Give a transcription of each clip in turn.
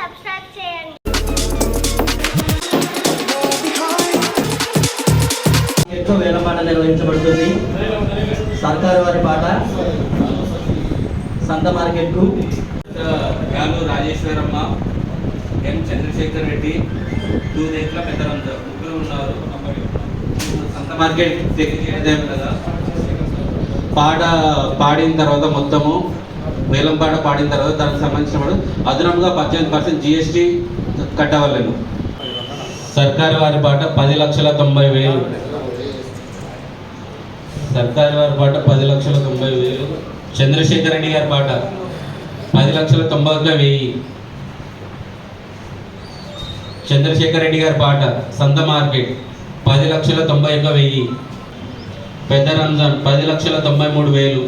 Subscribe చేయండి. ఎక్కువ వేలపాట నిర్వహించబడుతుంది. సర్కారు వారి పాట. సంత మార్కెట్కు యాలు రాజేశ్వరమ్మ ఎం చంద్రశేఖర్ రెడ్డి దూదేట్ల పెద్దలంత ముగ్గురు ఉన్నారు. సంత మార్కెట్ కదా పాట పాడిన తర్వాత మొత్తము వేలం పాట పాడిన తర్వాత దానికి సంబంధించిన వాడు అదనంగా పద్దెనిమిది పర్సెంట్ జిఎస్టీ కట్టవలను. సర్కారు వారి పాట పది లక్షల తొంభై వేలు. సర్కారు వారి పాట పది లక్షల తొంభై వేలు. చంద్రశేఖర్ రెడ్డి గారి పాట పది లక్షల తొంభై ఒక్క వెయ్యి చంద్రశేఖర్ రెడ్డి గారి పాట సంత మార్కెట్ పది లక్షల తొంభై ఒక్క వెయ్యి పెద్ద రంజాన్ పది లక్షల తొంభై మూడు వేలు.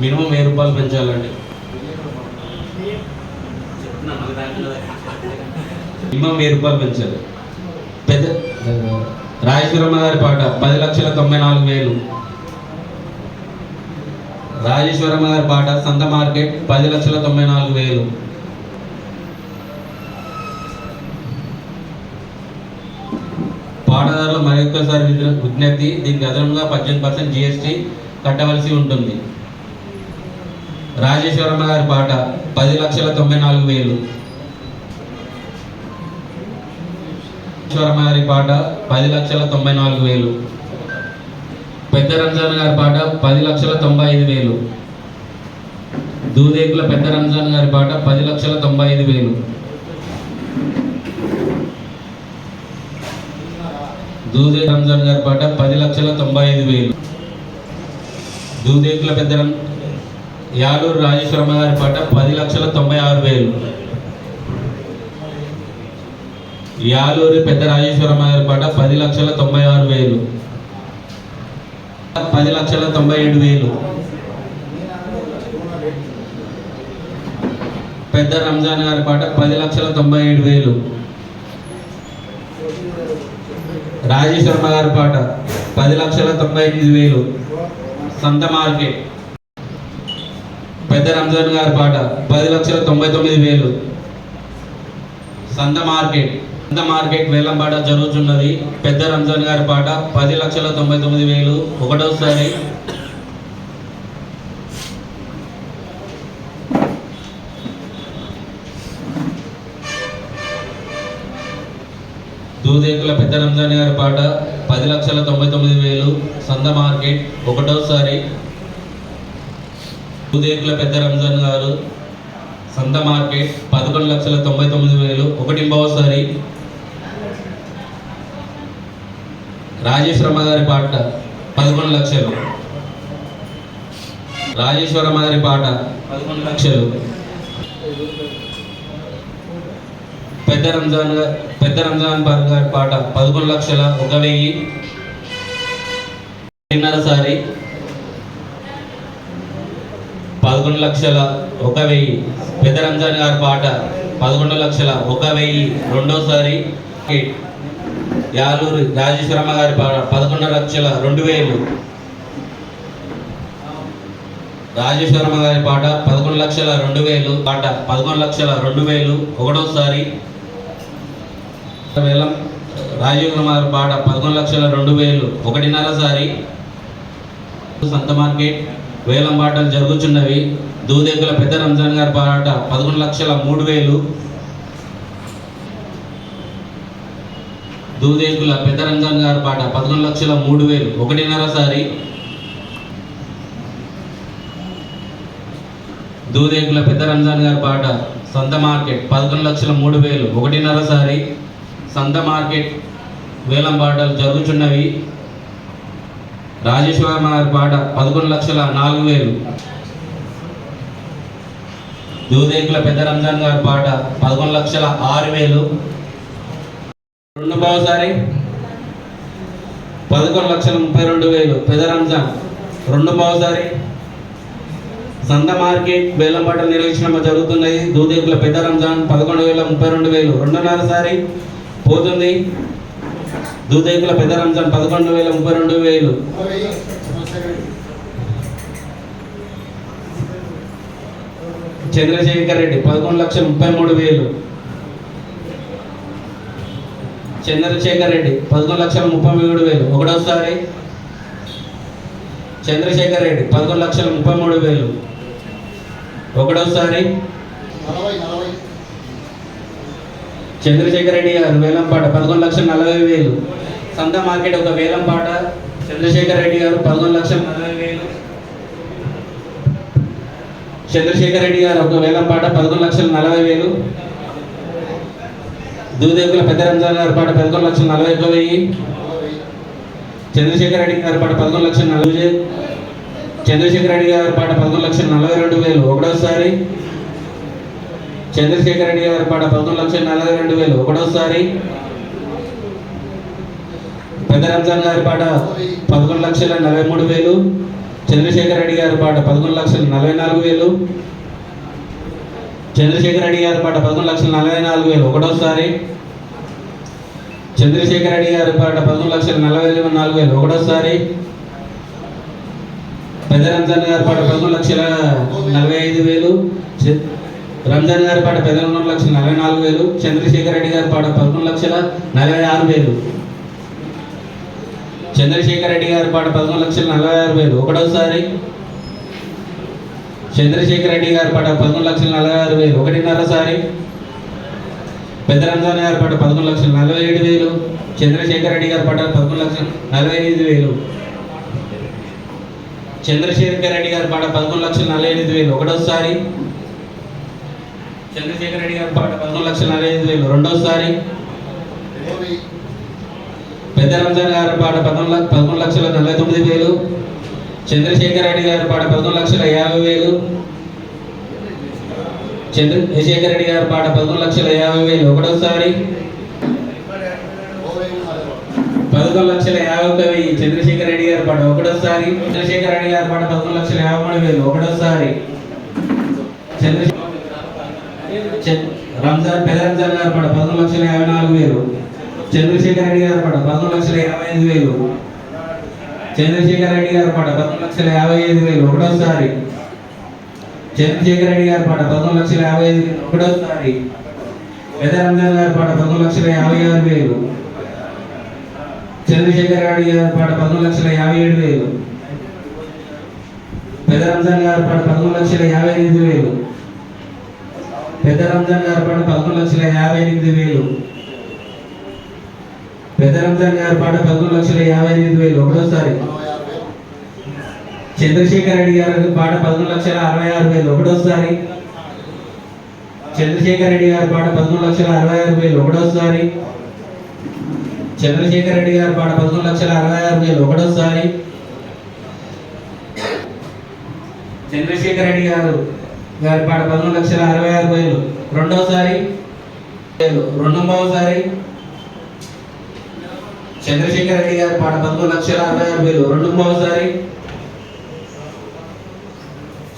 మినిమం వెయ్యి రూపాయలు పెంచాలండి. మినిమం వెయ్యి రూపాయలు పెంచాలి. పెద్ద రాజేశ్వరమ్మ గారి పాట పది లక్షల తొంభై నాలుగు వేలు. రాజేశ్వరమ్మ గారి పాట సంత మార్కెట్ పది లక్షల తొంభై నాలుగు వేలు. పాటదారులు మరొకసారి విజ్ఞప్తి దీనికి అదనంగా పద్దెనిమిది పర్సెంట్ జిఎస్టీ కట్టవలసి ఉంటుంది. రాజేశ్వరమ్మ గారి పాట పది లక్షల తొంభై నాలుగు వేలు. రాజేశ్వరమ్మ గారి పాట పది లక్షల తొంభై నాలుగు వేలు. పెద్ద రంజాన్ గారి పాట పది లక్షల తొంభై ఐదు వేలు. దూదేకుల పెద్ద రంజాన్ గారి పాట పది లక్షల తొంభై ఐదు వేలు. దూదే రంజాన్ గారి పాట పది లక్షల తొంభై ఐదు వేలు. దూదేకుల పెద్ద యాడూరు యాలూరు రాజేశ్వరమ్మ గారి పాట పది లక్షల తొంభై ఆరు వేలు. యాలూరి పెద్ద రాజేశ్వరమ్మ గారి పాట పది లక్షల తొంభై ఆరు వేలు. పది లక్షల తొంభై ఏడు వేలు. పెద్ద రంజాన్ గారి పాట పది లక్షల తొంభై ఏడు వేలు. రాజేశ్వరమ్మ గారి పాట పది లక్షల తొంభై ఎనిమిది వేలు. సంత మార్కెట్. పెద్ద రంజాన్ గారి పాట పది లక్షల తొంభై తొమ్మిది వేలు. సంద మార్కెట్. సంద మార్కెట్ వేలంపాట జరుగుతున్నది. పెద్ద రంజాన్ గారి పాట పది లక్షల తొంభై తొమ్మిది వేలు. ఒకటోసారి. దూదేకుల పెద్ద రంజాన్ గారి పాట పది లక్షల తొంభై తొమ్మిది వేలు. సంద మార్కెట్. ఒకటోసారి. ఉదయకుల పెద్ద రంజాన్ గారు సంత మార్కెట్ పదకొండు లక్షల తొంభై తొమ్మిది వేలు ఒకటి ఇంబవసారి. రాజేశ్వరమ్మ గారి పాట పదకొండు లక్షలు. రాజేశ్వరమ్మ గారి పాట పదకొండు లక్షలు. పెద్ద రంజాన్ పెద్ద రంజాన్ గారి పాట పదకొండు లక్షల ఒక వెయ్యి. రెండున్నర పదకొండు లక్షల ఒక వెయ్యి. పెద్ద రంజాన్ గారి పాట పదకొండు లక్షల ఒక వెయ్యి రెండోసారి. యాలూరు రాజేశ్వరమ్మ గారి పాట పదకొండు లక్షల రెండు వేలు. రాజేశ్వరమ్మ గారి పాట పదకొండు లక్షల రెండు వేలు. పాట పదకొండు లక్షల రెండు వేలు. ఒకటోసారి. వేలం రాజీవ్ కుమార్ పాట పదకొండు లక్షల రెండు వేలు. ఒకటిన్నర సారి సంత మార్కెట్. వేలం పాటలు జరుగుతున్నవి. దూదేకుల పెద్ద రంజాన్ గారి పాట పదకొండు లక్షల మూడు వేలు. దూదేకుల పెద్ద రంజాన్ గారి పాట పదకొండు లక్షల మూడు వేలు. ఒకటిన్నర సారి. దూదేకుల పెద్ద రంజాన్ గారి పాట సంత మార్కెట్ పదకొండు లక్షల మూడు వేలు. ఒకటిన్నర సారి. సంత మార్కెట్ వేలం పాటలు జరుగుతున్నవి. రాజేశ్వర గారి పాట పదకొండు లక్షల నాలుగు వేలు. దూదేకుల పెద్ద రంజాన్ గారి పాట పదకొండు లక్షల ఆరు వేలు. రెండు బావసారి పదకొండు లక్షల ముప్పై రెండు వేలు. పెద్ద రంజాన్. రెండు బావసారి సంత మార్కెట్ వేలంపాట నిర్వహించడం జరుగుతున్నది. దూదేకుల పెద్ద రంజాన్ పదకొండు వేల ముప్పై రెండు వేలు. రెండున్నరసారి పోతుంది. దూదేకుల పెద్ద రంజాన్ పదకొండు వేల ముప్పై రెండు వేలు. చంద్రశేఖర్ రెడ్డి పదకొండు లక్షల ముప్పై మూడు వేలు. చంద్రశేఖర్ రెడ్డి పదకొండు లక్షల ముప్పై మూడు వేలు. ఒకటోసారి. చంద్రశేఖర్ రెడ్డి పదకొండు లక్షల ముప్పై మూడు వేలు. ఒకటోసారి. నలభై నలభై. చంద్రశేఖర్ రెడ్డి గారు వేలంపాట పదకొండు లక్షల నలభై వేలు. సంత మార్కెట్ ఒక వేలంపాట చంద్రశేఖర్ రెడ్డి గారు పదకొండు లక్షల నలభై వేలు. చంద్రశేఖర్ రెడ్డి గారు ఒక వేలంపాట పదకొండు లక్షల నలభై వేలు. దూదేవుల పెద్ద రంజాన్ గారి పాట పదకొండు లక్షల నలభై ఒక్క వెయ్యి. చంద్రశేఖర్ రెడ్డి గారి పాట పదకొండు లక్షల నలభై చంద్రశేఖర్ రెడ్డి గారి పాట పదకొండు లక్షల నలభై రెండు వేలు. ఒకటోసారి చంద్రశేఖర్ రెడ్డి గారి పాట పంతొమ్మిది లక్షల నలభై రెండు వేలు. ఒకటోసారి పెద్ద రంజాన్ గారి పాట పదకొండు లక్షల నలభై మూడు వేలు. చంద్రశేఖర్ రెడ్డి గారి పాట పదకొండు లక్షల నలభై నాలుగు వేలు. చంద్రశేఖర్ రెడ్డి గారి పాట పదకొండు లక్షల నలభై నాలుగు వేలు. ఒకటోసారి చంద్రశేఖర్ రెడ్డి గారి పాట పదకొండు లక్షల నలభై నాలుగు వేలు. ఒకటోసారి పెద్ద రంజాన్ గారి పాట పదకొండు లక్షల నలభై ఐదు వేలు. రంజాన్ గారి పాట పదిహేను లక్షల నలభై నాలుగు వేలు చంద్రశేఖర్ రెడ్డి గారి పాట పదకొండు లక్షల నలభై ఆరు వేలు. చంద్రశేఖర్ రెడ్డి గారి పాట పదకొండు లక్షల నలభై ఆరు వేలు. ఒకటోసారి చంద్రశేఖర్ రెడ్డి గారి పాట పదకొండు లక్షల నలభై ఆరు వేలు. ఒకటిన్నరసారి పెద్ద రంజాన్ గారి పాట పదకొండు లక్షల నలభై ఏడు వేలు. చంద్రశేఖర్ రెడ్డి గారి పాట పదకొండు లక్షల నలభై ఎనిమిది వేలు. చంద్రశేఖర్ రెడ్డి గారి పాట పదకొండు లక్షల నలభై ఎనిమిది వేలు. ఒకటోసారి చంద్రశేఖర రెడ్డి గారి పాట పంతొమ్మిది లక్షల నలభై ఐదు వేలు. రెండోసారి పెద్ద రంజాన్ గారి పాట పంతొమ్మిది పదకొండు లక్షల నలభై తొమ్మిది వేలు. చంద్రశేఖర్ రెడ్డి గారి పాట పదకొండు లక్షల యాభై వేలు. చంద్రశేఖర రెడ్డి గారి పాట పదకొండు లక్షల యాభై వేలు. ఒకటోసారి పదకొండు లక్షల యాభై ఒక వెయ్యి. చంద్రశేఖర రెడ్డి గారి పాట ఒకటోసారి. చంద్రశేఖర రెడ్డి గారి పాట పదకొండు లక్షల యాభై మూడు వేలు. ఒకటోసారి చంద్రశేఖర్ రంజాన్ పెద్ద రంజాన్ గారు పడ పదమూడు లక్షల యాభై నాలుగు వేలు. చంద్రశేఖర్ రెడ్డి గారు పడ పదమూడు లక్షల యాభై ఐదు వేలు. చంద్రశేఖర్ రెడ్డి గారు పాట పదమూడు లక్షల యాభై ఐదు వేలు. ఒకటోసారి. చంద్రశేఖర్ రెడ్డి గారు పాట పదమూడు లక్షల యాభై ఐదు వేలు. ఒకటోసారి. పెద్ద రంజాన్ గారు పాట పదమూడు లక్షల యాభై ఆరు వేలు. చంద్రశేఖర్ రెడ్డి గారి పాట పదమూడు లక్షల యాభై ఏడు వేలు. పెద్ద రంజాన్ గారి పాట పదమూడు లక్షల యాభై ఐదు వేలు. పెద్ద రంజాన్ గారి పాట పదకొండు లక్షల యాభై ఎనిమిది వేలు. పెద్ద రంజాన్ గారి పాట పదకొండు లక్షల యాభై ఎనిమిది వేలు. ఒకటోసారి. చంద్రశేఖర్ రెడ్డి గారి పాట పదకొండు లక్షల అరవై ఆరు వేలు. ఒకటోసారి. చంద్రశేఖర్ రెడ్డి గారి పాట పదకొండు లక్షల అరవై ఆరు వేలు. ఒకటోసారి. చంద్రశేఖర్ రెడ్డి గారి పాట పదకొండు లక్షల అరవై ఆరు వేలు. ఒకటోసారి. చంద్రశేఖర్ రెడ్డి గారు గారి పాట పదమూడు లక్షల అరవై ఆరు వేలు. రెండోసారి రెండవసారి చంద్రశేఖర్ రెడ్డి గారి పాట పదమూడు లక్షల అరవై ఆరు వేలు. రెండవసారి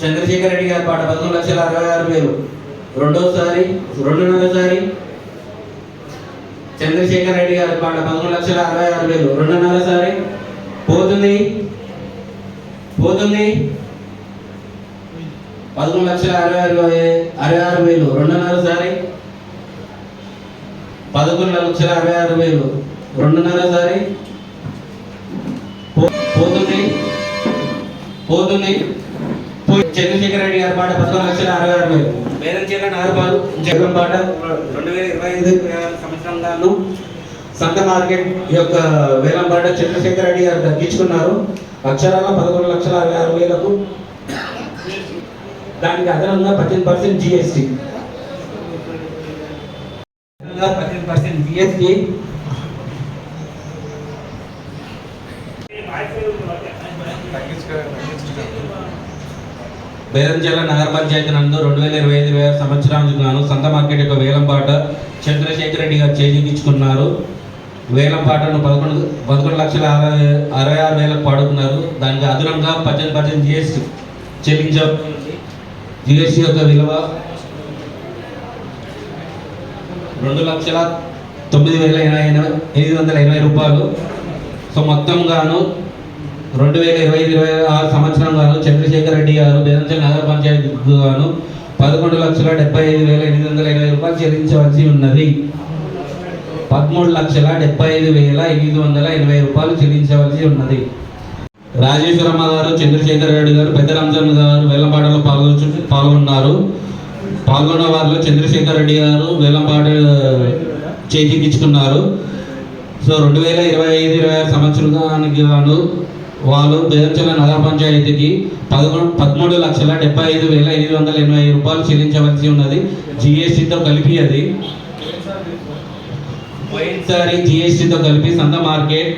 చంద్రశేఖర్ రెడ్డి గారి పాట పదమూడు లక్షల అరవై ఆరు వేలు. రెండోసారి రెండున్నరసారి చంద్రశేఖర్ రెడ్డి గారి పాట పదమూడు లక్షల అరవై ఆరు వేలు. రెండున్నరసారి పోతుంది పోతుంది. పదకొండు లక్షల అరవై ఆరు అరవై ఆరు వేలు. రెండున్నర సారి. పదకొండు లక్షల అరవై ఆరు వేలు. రెండున్నర సారి. పోతుంది. పోతుంది. చంద్రశేఖర రెడ్డి గారి పాట పదకొండు లక్షల అరవై ఆరు వేలు. వేదంచేల నారుపాలు జగన్ పాట రెండు వేల ఇరవై ఐదు సంవత్సరం గాను సంత మార్కెట్ యొక్క వేలం పాట చంద్రశేఖర రెడ్డి గారు తగ్గించుకున్నారు అక్షరాల పదకొండు లక్షల అరవై ఆరు వేలకు దానికి అదనంగా పద్దెనిమిది పర్సెంట్ జిఎస్టి పద్దెనిమిది పర్సెంట్ జిఎస్టి బేరంచెల నగర పంచాయతీ నందు రెండు వేల ఇరవై ఐదు వేల సంవత్సరానికి గాను సంత మార్కెట్ యొక్క వేలంపాట చంద్రశేఖర్ రెడ్డి గారు చేజిక్కించుకున్నారు. వేలంపాటను పదకొండు పదకొండు లక్షల అరవై అరవై ఆరు వేలకు పాడుకున్నారు. దానికి అదనంగా పద్దెనిమిది పర్సెంట్ జిఎస్టీ చెల్లించ జిఎస్టి యొక్క విలువ రెండు లక్షల తొమ్మిది వేల ఎనభై ఎనిమిది వందల ఎనభై రూపాయలు. సో మొత్తం గాను రెండు వేల ఇరవై ఇరవై ఆరు సంవత్సరం గాను చంద్రశేఖర్ రెడ్డి గారు బెదంచల్ నగర పంచాయతీ గాను పదకొండు లక్షల డెబ్బై ఐదు వేల ఎనిమిది వందల ఎనభై రూపాయలు చెల్లించవలసి ఉన్నది. పదమూడు లక్షల డెబ్బై ఐదు వేల ఎనిమిది వందల ఎనభై రూపాయలు చెల్లించవలసి ఉన్నది. రాజేశ్వరమ్మ గారు చంద్రశేఖర్ రెడ్డి గారు పెద్ద రంజన్ గారు వేలంపాటలో పాల్గొచ్చు పాల్గొన్నారు. పాల్గొన్న వారిలో చంద్రశేఖర్ రెడ్డి గారు వేలంపాట చేతికిచ్చుకున్నారు సో రెండు వేల ఇరవై ఐదు ఇరవై ఆరు సంవత్సరానికి గాను వాళ్ళు బేదంచల నగర పంచాయతీకి పదకొండు పదమూడు లక్షల డెబ్బై ఐదు వేల ఐదు వందల ఎనభై ఐదు రూపాయలు చెల్లించవలసి ఉన్నది. జిఎస్టితో కలిపి అది. పోయినసారి జిఎస్టితో కలిపి సంత మార్కెట్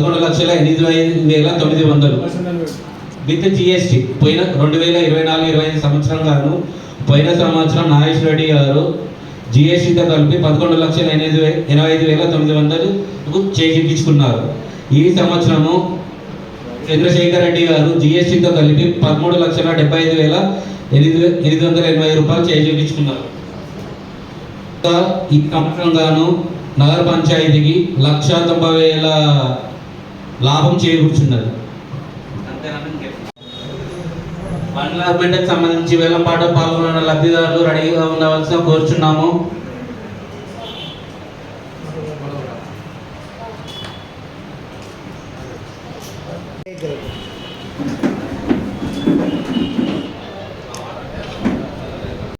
పదకొండు లక్షల ఎనిమిది ఐదు వేల తొమ్మిది వందలు. విత్ జిఎస్టి పోయిన రెండు వేల ఇరవై నాలుగు ఇరవై ఐదు సంవత్సరం గాను పోయిన సంవత్సరం నాగేష్ రెడ్డి గారు జిఎస్టితో కలిపి పదకొండు లక్షల ఎనిమిది వే ఎనభై ఐదు వేల తొమ్మిది వందలు చేజిక్కించుకున్నారు. ఈ సంవత్సరము చంద్రశేఖర్ రెడ్డి గారు జిఎస్టితో కలిపి పదమూడు లక్షల డెబ్బై ఐదు వేల ఎనిమిది ఎనిమిది వందల ఎనభై రూపాయలు చేజిక్కించుకున్నారు. ఈ సంవత్సరం గాను నగర పంచాయతీకి లక్ష తొంభై వేల లాభం చేకూర్చున్నది. వన్ లాభమెంట్కి సంబంధించి వేలంపాట పాల్గొన్న లబ్ధిదారులు రెడీగా ఉండవలసిన కోరుచున్నాము.